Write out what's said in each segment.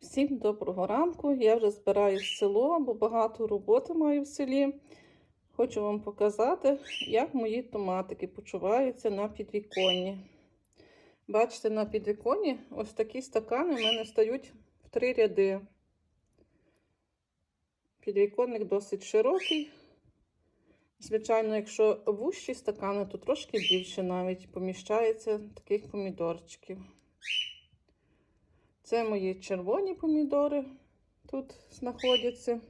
Всім доброго ранку. Я вже збираюсь в село, бо багато роботи маю в селі. Хочу вам показати, як мої томатики почуваються на підвіконні. Бачите, на підвіконні ось такі стакани в мене стають в три ряди. Підвіконник досить широкий. Звичайно, якщо вущі стакани, то трошки більше навіть поміщається таких помідорчиків. Це мої червоні помідори тут знаходяться.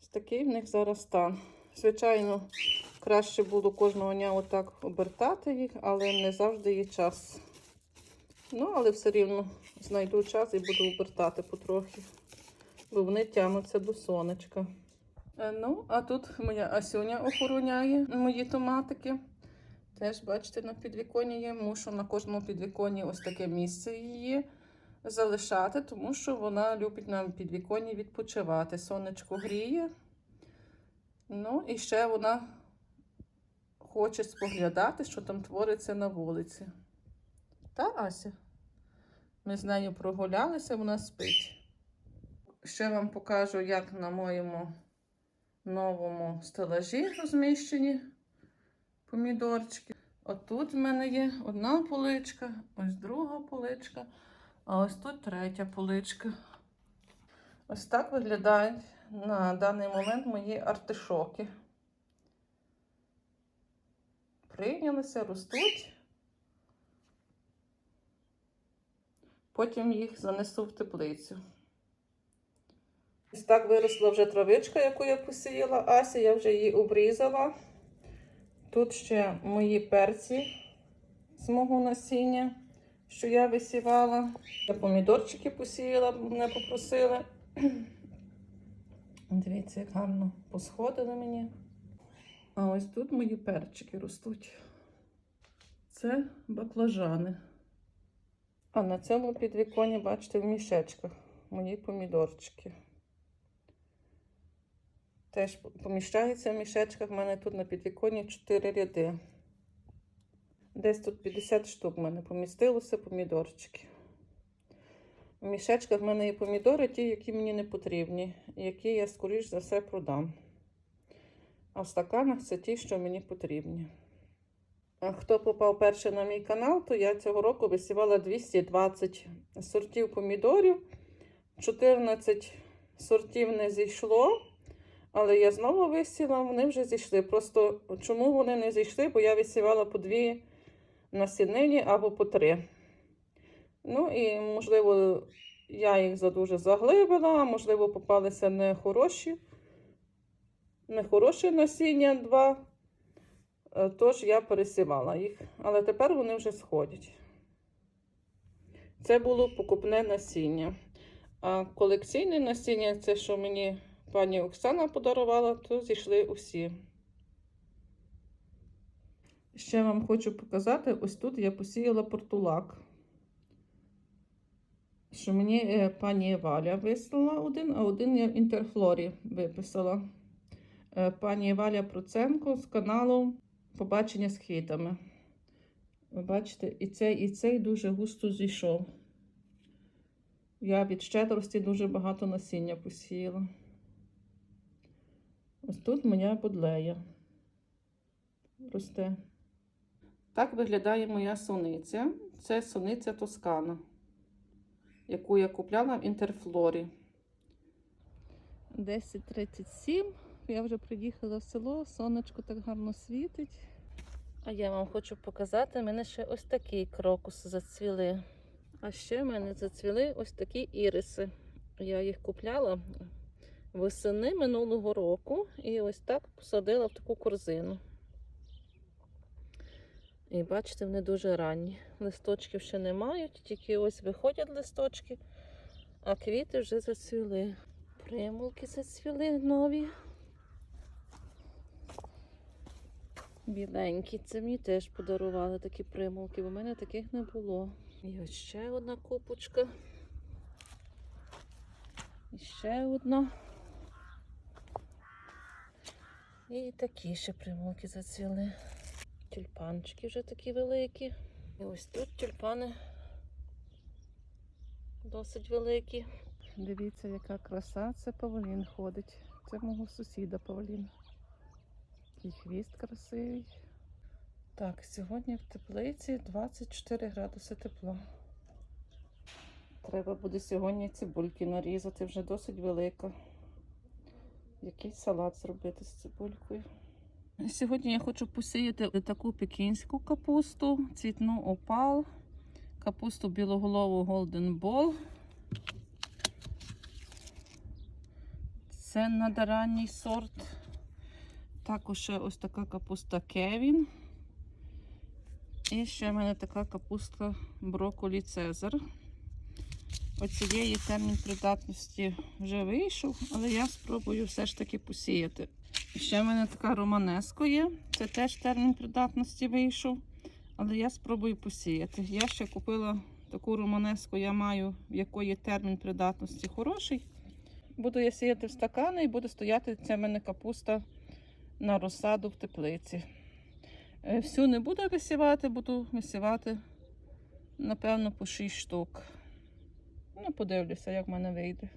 Ось такий в них зараз стан. Звичайно, краще було кожного дня отак обертати їх, але не завжди є час. Ну, але все рівно знайду час і буду обертати потрохи, бо вони тягнуться до сонечка. Е, Ну, а тут моя Асюня охороняє мої томатики. Теж, бачите, на підвіконні є. Мушу на кожному підвіконні ось таке місце її залишати, тому що вона любить на підвіконні відпочивати. Сонечко гріє. Ну, і ще вона хоче споглядати, що там твориться на вулиці. Та, Ася? Ми з нею прогулялися, вона спить. Ще вам покажу, як на моєму новому стелажі розміщені помідорчики. Отут в мене є одна поличка, ось друга поличка, а ось тут третя поличка. Ось так виглядають на даний момент мої артишоки. Прийнялися, ростуть. Потім їх занесу в теплицю. Ось так виросла вже травичка, яку я посіяла Ася, я вже її обрізала. Тут ще мої перці з мого насіння, що я висівала. Я помідорчики посіяла, мене попросили. Дивіться, як гарно посходили мені. А ось тут мої перчики ростуть. Це баклажани. А на цьому підвіконні, бачите, в мішечках мої помідорчики. Теж поміщається в мішечках. У мене тут на підвіконні 4 ряди. Десь тут 50 штук в мене помістилося помідорчики. В мішечках в мене є помідори, ті, які мені не потрібні, які я, скоріш за все, продам. А в стаканах це ті, що мені потрібні. А хто попав перше на мій канал, то я цього року висівала 220 сортів помідорів, 14 сортів не зійшло. Але я знову висіла, вони вже зійшли. Просто чому вони не зійшли? Бо я висівала по дві насіннині або по три. Ну і, можливо, я їх задуже заглибила, можливо, попалися нехороші, нехороші насіння два. Е, Тож я пересівала їх. Але тепер вони вже сходять. Це було покупне насіння. А колекційне насіння це, що мені пані Оксана подарувала, то зійшли усі. Ще вам хочу показати: ось тут я посіяла портулак. Що мені е, пані Валя вислала один, а один я в інтерфлорі виписала. Е, Пані Валя Проценко з каналу Побачення з квітами. Ви бачите, і цей, і цей дуже густо зійшов. Я від щедрості дуже багато насіння посіяла. Ось тут моя будлея росте. Так виглядає моя суниця. Це суниця Тоскана, яку я купляла в інтерфлорі. 10.37. Я вже приїхала в село, сонечко так гарно світить. А я вам хочу показати, в мене ще ось такі крокуси зацвіли. А ще в мене зацвіли ось такі іриси. Я їх купляла восени минулого року і ось так посадила в таку корзину. І бачите, вони дуже ранні. Листочків ще не мають, тільки ось виходять листочки, а квіти вже зацвіли. Примулки зацвіли нові. Біленькі. Це мені теж подарували такі примулки, бо в мене таких не було. І ось ще одна купочка. І ще одна. І такі ще примулки зацвіли. Тюльпанчики вже такі великі. І ось тут тюльпани Досить великі. Дивіться, яка краса, це павлін ходить. Це мого сусіда павлін. Який хвіст красивий. Так, сьогодні в теплиці 24 градуси тепла. Треба буде сьогодні цибульки нарізати, вже досить велика. Якийсь салат зробити з цибулькою. Сьогодні я хочу посіяти таку пекінську капусту, цвітну опал, капусту білоголову Golden Ball. Це надаранній сорт. Також ще ось така капуста Кевін. І ще в мене така капуста брокколі Цезар. Оцієї термін придатності вже вийшов, але я спробую все ж таки посіяти. Ще в мене така романеско є. Це теж термін придатності вийшов, але я спробую посіяти. Я ще купила таку романеску, я маю, в якої термін придатності хороший. Буду я сіяти в стакани і буде стояти ця в мене капуста на розсаду в теплиці. Е, Всю не буду висівати, буду висівати, напевно, по 6 штук. Ну, подивлюся, як в мене вийде.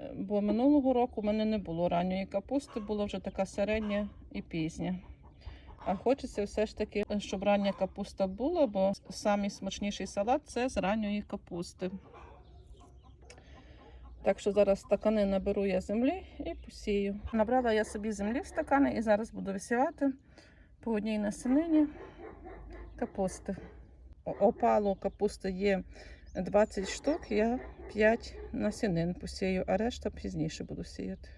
Е, Бо минулого року в мене не було ранньої капусти, була вже така середня і пізня. А хочеться все ж таки, щоб рання капуста була, бо самий смачніший салат це з ранньої капусти. Так що зараз стакани наберу я землі і посію. Набрала я собі землі в стакани і зараз буду висівати по одній насенині капусти. Опалу капусти є 20 штук, я 5 насінин посію, а решта пізніше буду сіяти.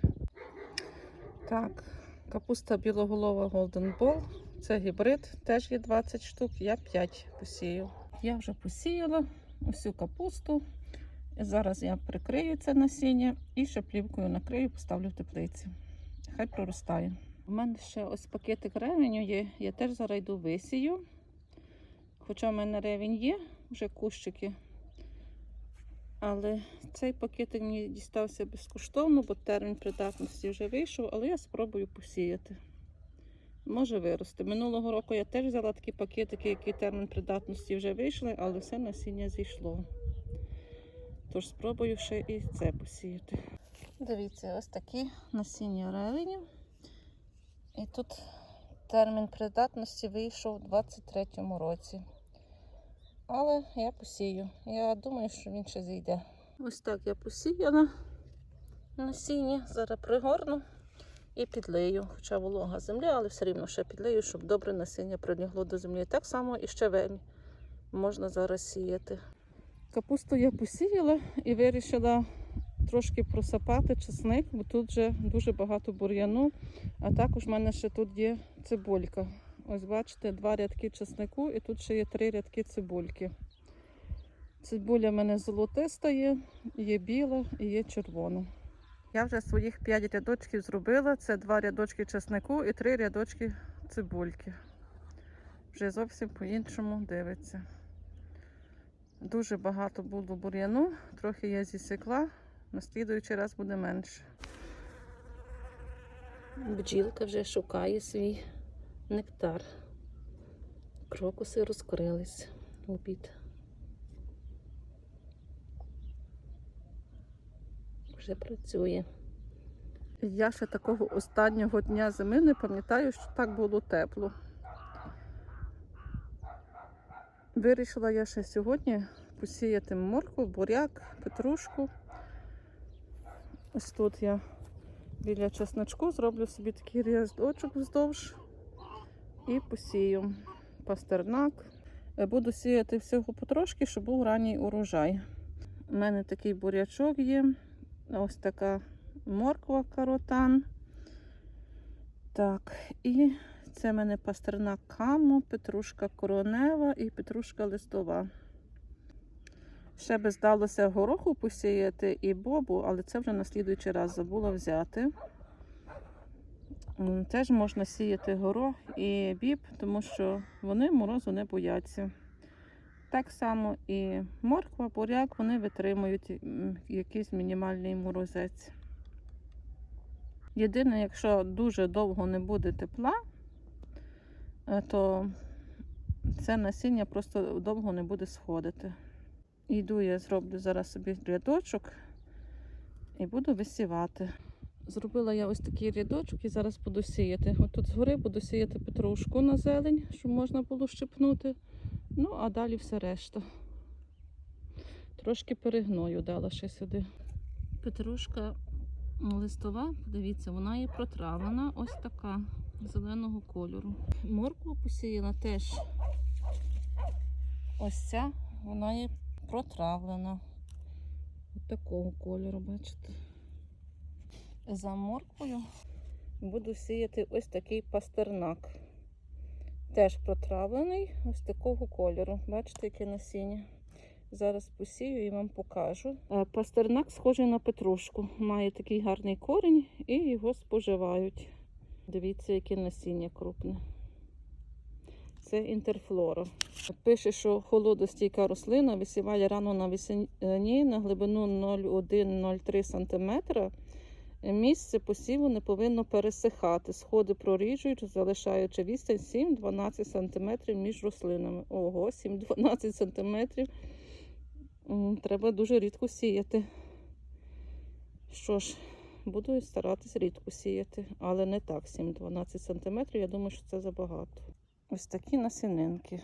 Так, капуста білоголова Golden Ball. Це гібрид, теж є 20 штук, я 5 посію. Я вже посіяла усю капусту. Зараз я прикрию це насіння і ще плівкою накрию, поставлю в теплиці. Хай проростає. У мене ще ось пакетик ревеню є. Я теж зараз йду висію. Хоча в мене ревень є, вже кущики. Але цей пакетик мені дістався безкоштовно, бо термін придатності вже вийшов, але я спробую посіяти. Може вирости. Минулого року я теж взяла такі пакетики, які термін придатності вже вийшли, але все насіння зійшло. Тож спробую ще і це посіяти. Дивіться, ось такі насіння ревеню. І тут термін придатності вийшов у 23-му році. Але я посію. Я думаю, що він ще зійде. Ось так я посіяла насіння. Зараз пригорну і підлию. Хоча волога земля, але все рівно ще підлию, щоб добре насіння прилягло до землі. Так само і щавель можна зараз сіяти. Капусту я посіяла і вирішила трошки просапати чесник, бо тут вже дуже багато бур'яну. А також в мене ще тут є цибулька. Ось бачите, два рядки чеснику і тут ще є три рядки цибульки. Цибуля в мене золотиста є, є біла і є червона. Я вже своїх 5 рядочків зробила. Це два рядочки чеснику і три рядочки цибульки. Вже зовсім по-іншому дивиться. Дуже багато було бур'яну, трохи я зісікла, на слідуючий раз буде менше. Бджілка вже шукає свій нектар. Крокуси розкрились в обід. Вже працює. Я ще такого останнього дня зими не пам'ятаю, що так було тепло. Вирішила я ще сьогодні посіяти моркву, буряк, петрушку. Ось тут я біля чесночку зроблю собі такий ряздочок вздовж і посію пастернак. Е, Буду сіяти всього потрошки, щоб був ранній урожай. У мене такий бурячок є. Ось така морква каротан. Так, і це в мене пастернак камо, петрушка коронева і петрушка листова. Ще би здалося гороху посіяти і бобу, але це вже на слідуючий раз забула взяти. Теж можна сіяти горох і біб, тому що вони морозу не бояться. Так само і морква, буряк, вони витримують якийсь мінімальний морозець. Єдине, якщо дуже довго не буде тепла, е, то це насіння просто довго не буде сходити. Йду, я зроблю зараз собі рядочок і буду висівати. Зробила я ось такий рядочок і зараз буду сіяти. От тут згори буду сіяти петрушку на зелень, щоб можна було щепнути. Ну, а далі все решта. Трошки перегною дала ще сюди. Петрушка листова, подивіться, вона є протравлена, ось така зеленого кольору. Моркву посіяла теж. Ось ця, вона є протравлена. Ось такого кольору, бачите. За морквою буду сіяти ось такий пастернак. Теж протравлений, ось такого кольору. Бачите, яке насіння. Зараз посію і вам покажу. Е, Пастернак схожий на петрушку. Має такий гарний корінь і його споживають. Дивіться, яке насіння крупне. Це інтерфлора. Пише, що холодостійка рослина висіває рано навесні на глибину 0,1-0,3 см. Місце посіву не повинно пересихати. Сходи проріжують, залишаючи відстань 7-12 см між рослинами. Ого, 7-12 см. Треба дуже рідко сіяти. Що ж, буду старатись рідко сіяти, але не так 7-12 см. Я думаю, що це забагато. Ось такі насінинки.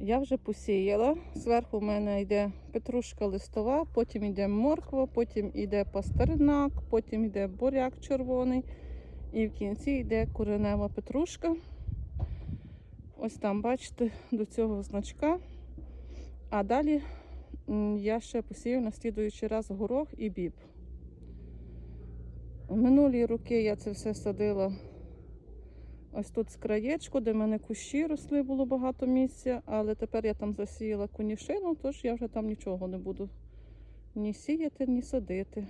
Я вже посіяла. Зверху в мене йде петрушка листова, потім йде морква, потім йде пастернак, потім йде буряк червоний. І в кінці йде коренева петрушка. Ось там, бачите, до цього значка. А далі я ще посію на слідуючий раз горох і біб. Минулі роки я це все садила ось тут з краєчку, де в мене кущі росли, було багато місця, але тепер я там засіяла конюшину, тож я вже там нічого не буду ні сіяти, ні садити.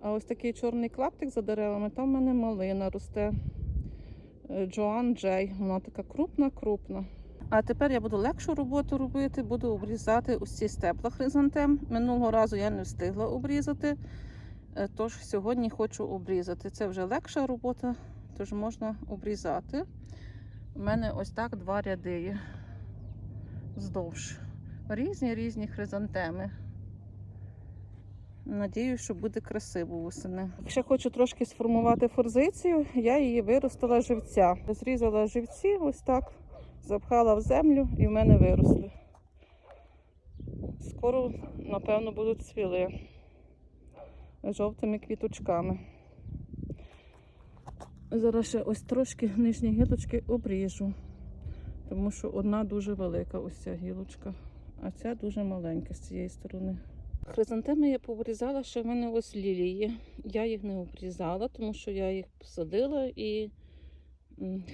А ось такий чорний клаптик за деревами, там в мене малина росте. Е, Джоан Джей. Вона така крупна-крупна. А тепер я буду легшу роботу робити, буду обрізати ці стебла хризантем. Минулого разу я не встигла обрізати, е, тож сьогодні хочу обрізати. Це вже легша робота, тож можна обрізати. У мене ось так два ряди є вздовж. Різні різні хризантеми. Надіюсь, що буде красиво восени. Ще хочу трошки сформувати форзицію. Я її виростила живця. Зрізала живці, ось так, запхала в землю і в мене виросли. Скоро, напевно, будуть цвіли жовтими квіточками. Зараз ще ось трошки нижні гілочки обріжу, тому що одна дуже велика ось ця гілочка, а ця дуже маленька з цієї сторони. Хризантеми я пообрізала, що в мене ось лілії. Я їх не обрізала, тому що я їх посадила і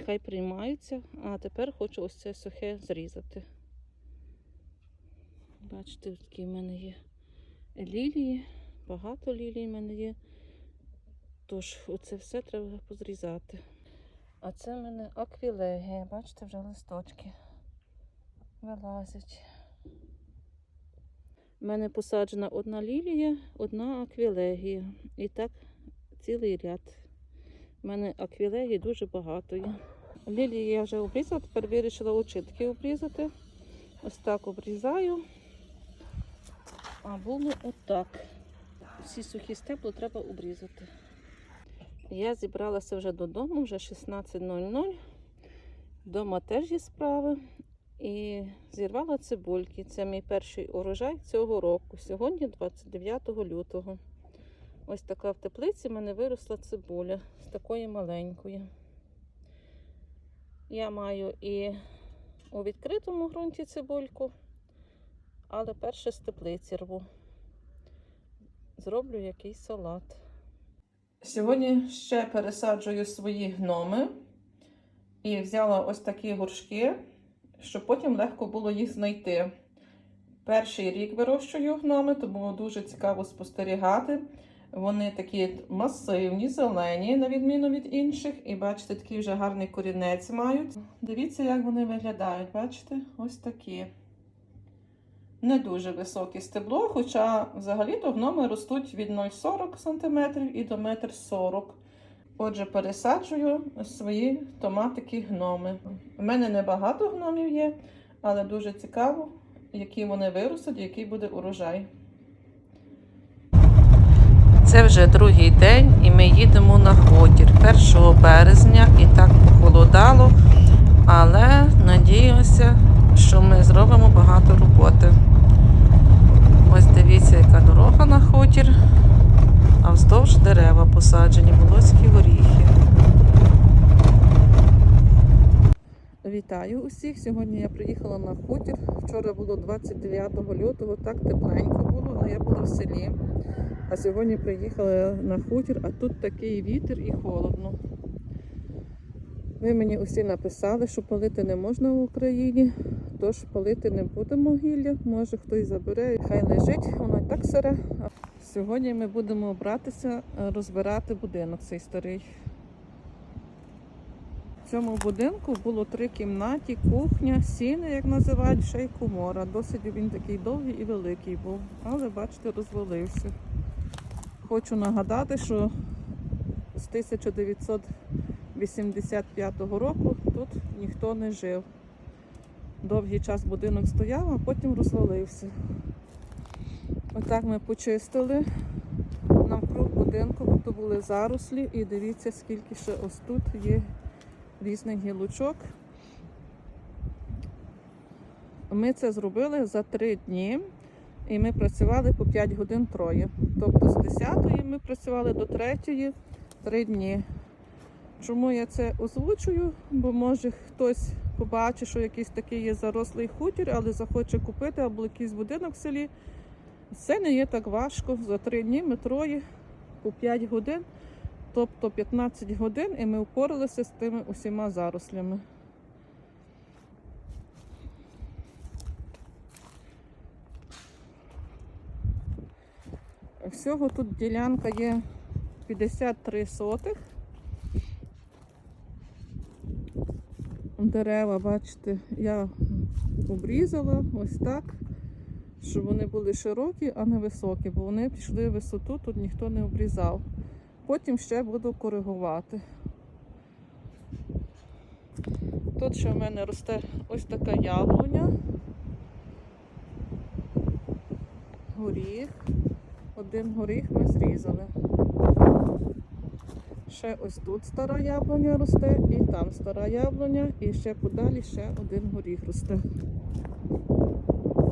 хай приймаються. А тепер хочу ось це сухе зрізати. Бачите, такі в мене є лілії, багато лілій в мене є. Тож оце все треба позрізати. А це в мене аквілегія. Бачите, вже листочки вилазять. У мене посаджена одна лілія, одна аквілегія. І так цілий ряд. У мене аквілегії дуже багато є. Лілії я вже обрізала, тепер вирішила очітки обрізати. Ось так обрізаю. А було отак. Всі сухі стебла треба обрізати. Я зібралася вже додому, вже 16.00. Вдома теж є справи. І зірвала цибульки. Це мій перший урожай цього року. Сьогодні 29 лютого. Ось така в теплиці в мене виросла цибуля з такої маленької. Я маю і у відкритому ґрунті цибульку, але перше з теплиці рву. Зроблю якийсь салат. Сьогодні ще пересаджую свої гноми і взяла ось такі горшки щоб потім легко було їх знайти. Перший рік вирощую гноми, то було дуже цікаво спостерігати. Вони такі масивні, зелені, на відміну від інших. І бачите, такий вже гарний корінець мають. Дивіться, як вони виглядають. Бачите? Ось такі. Не дуже високе стебло, хоча взагалі-то гноми ростуть від 0,40 см і до 1,40 м. Отже, пересаджую свої томатики гноми. У мене небагато гномів є, Але дуже цікаво, які вони виростуть, який буде урожай. Це вже другий день, і ми їдемо на хутір 1 березня, і так похолодало, але надіюся, що ми зробимо багато роботи. Ось дивіться, яка дорога на хутір, а вздовж дерева посаджені волоські горіхи. Вітаю усіх! Сьогодні я приїхала на хутір. Вчора було 29 лютого, так тепленько було, але я була в селі. А сьогодні приїхала на хутір, а тут такий вітер і холодно. Ви мені усі написали, що палити не можна в Україні, тож палити не будемо гілля. Може хтось забере, хай лежить, воно і так сире. Сьогодні ми будемо братися е, розбирати будинок цей старий. В цьому будинку було три кімнаті, кухня, сіни, як називають, ще й комора. Досить він такий довгий і великий був, але бачите, розвалився. Хочу нагадати, що з 1985 року тут ніхто не жив. Довгий час будинок стояв, а потім розвалився. Отак ми почистили навкруг будинку, бо то були зарослі, і дивіться, скільки ще ось тут є різних гілочок. Ми це зробили за три дні. І ми працювали по 5 годин троє. Тобто з 10 ми працювали до 3 3 дні. Чому я це озвучую? Бо може хтось побачить, що якийсь такий є зарослий хутір, але захоче купити або якийсь будинок в селі. Це не є так важко. За 3 дні ми троє по 5 годин, тобто 15 годин, і ми впоралися з тими усіма зарослями. Всього тут ділянка є 53 сотих. Дерева, бачите, я обрізала ось так, щоб вони були широкі, а не високі, бо вони пішли в висоту, тут ніхто не обрізав. Потім ще буду коригувати. Тут ще в мене росте ось така яблуня. Горіх. Один горіх ми зрізали. Ще ось тут стара яблуня росте, і там стара яблуня, і ще подалі ще один горіх росте.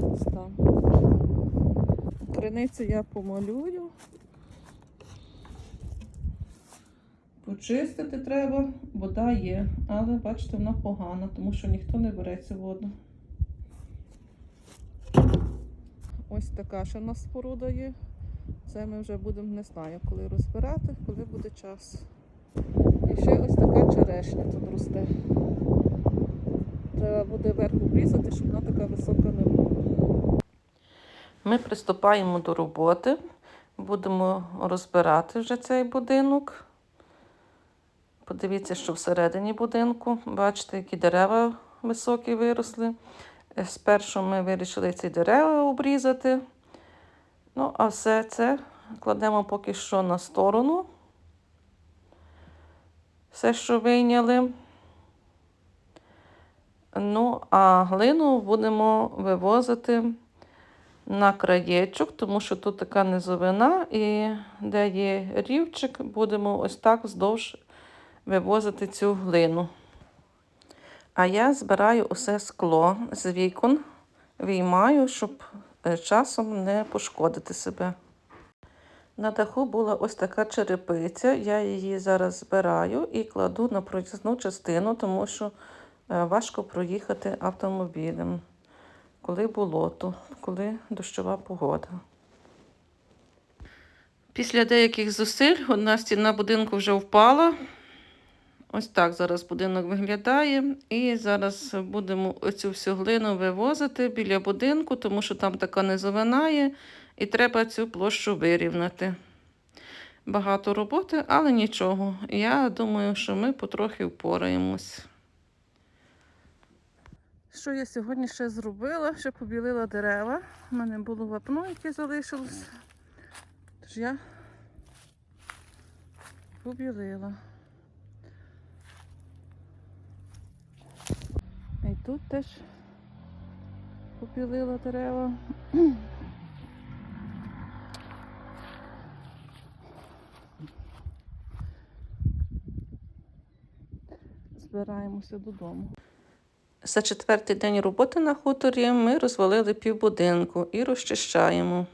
Ось там. Криницю я помалюю. Почистити треба, вода є, але бачите, вона погана, тому що ніхто не бере цю воду. Ось така ще в нас споруда є. Це ми вже будемо не знаю, коли розбирати, коли буде час. І ще ось така черешня тут росте. Треба буде верх обрізати, щоб вона така висока не була. Ми приступаємо до роботи. Будемо розбирати вже цей будинок. Подивіться, що всередині будинку. Бачите, які дерева високі виросли. Е, Спершу ми вирішили ці дерева обрізати. Ну, а все це кладемо поки що на сторону. Все, що вийняли. Ну, а глину будемо вивозити на краєчок, тому що тут така низовина, і де є рівчик, будемо ось так вздовж вивозити цю глину. А я збираю усе скло з вікон, виймаю, щоб е, часом не пошкодити себе. На даху була ось така черепиця. Я її зараз збираю і кладу на проїзну частину, тому що е, важко проїхати автомобілем, коли болото, коли дощова погода. Після деяких зусиль одна стіна будинку вже впала. Ось так зараз будинок виглядає. І зараз будемо оцю всю глину вивозити біля будинку, тому що там така низовина є, і треба цю площу вирівняти. Багато роботи, але нічого. Я думаю, що ми потрохи впораємось. Що я сьогодні ще зробила? Ще побілила дерева. У мене було вапно, яке залишилось. Тож я побілила. І тут теж Попілила дерева. Збираємося додому. За четвертий день роботи на хуторі ми розвалили півбудинку і розчищаємо.